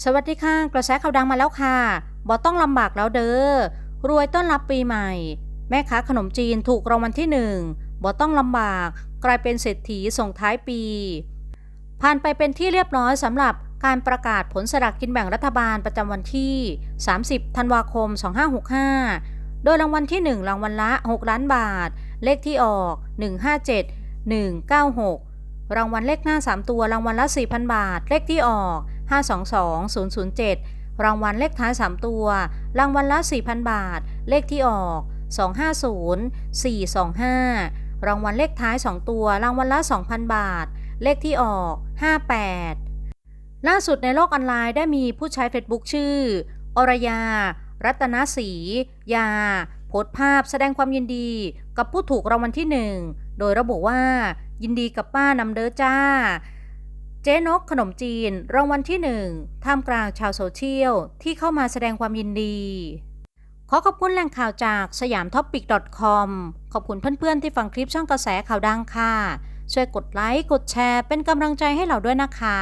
สวัสดีค่ะ กระแสข่าวดังมาแล้วค่ะบอต้องลำบากแล้วเด้อ รวยต้อนรับปีใหม่ แม่ค้าขนมจีนถูกรางวัลที่หนึ่งบอต้องลำบาก กลายเป็นเศรษฐีส่งท้ายปี ผ่านไปเป็นที่เรียบร้อยสำหรับการประกาศผลสลากกินแบ่งรัฐบาลประจำวันที่ 30 ธันวาคม 2565 โดยรางวัลที่ 1 รางวัลละ 6 ล้านบาท เลขที่ออก 157 196 รางวัลเลขหน้า 3 ตัวรางวัลละ 4,000 บาท เลขที่ออก 522 007 รางวัลเลขท้าย 3 ตัว รางวัลละ 4,000 บาท เลขที่ออก 250 425 รางวัลเลขท้าย 2 ตัว รางวัลละ 2,000 บาท เลขที่ออก 58 ล่าสุดในโลกออนไลน์ได้มีผู้ใช้ Facebook ชื่อ อรยา รัตนศรี ยาโพสต์ภาพแสดงความยินดี กับผู้ถูกรางวัลที่หนึ่ง โดยระบุว่า ยินดีกับป้านำเด้อจ้า เจ๊นกขนมจีน รางวัลที่หนึ่งท่ามกลางชาวโซเชียล ที่เข้ามาแสดงความยินดี ขอขอบคุณแหล่งข่าวจากสยามท็อปปิก .com ขอบคุณเพื่อนๆที่ฟังคลิปช่องกระแสข่าวดังค่ะ ช่วยกดไลค์ กดแชร์เป็นกำลังใจให้เราด้วยนะคะ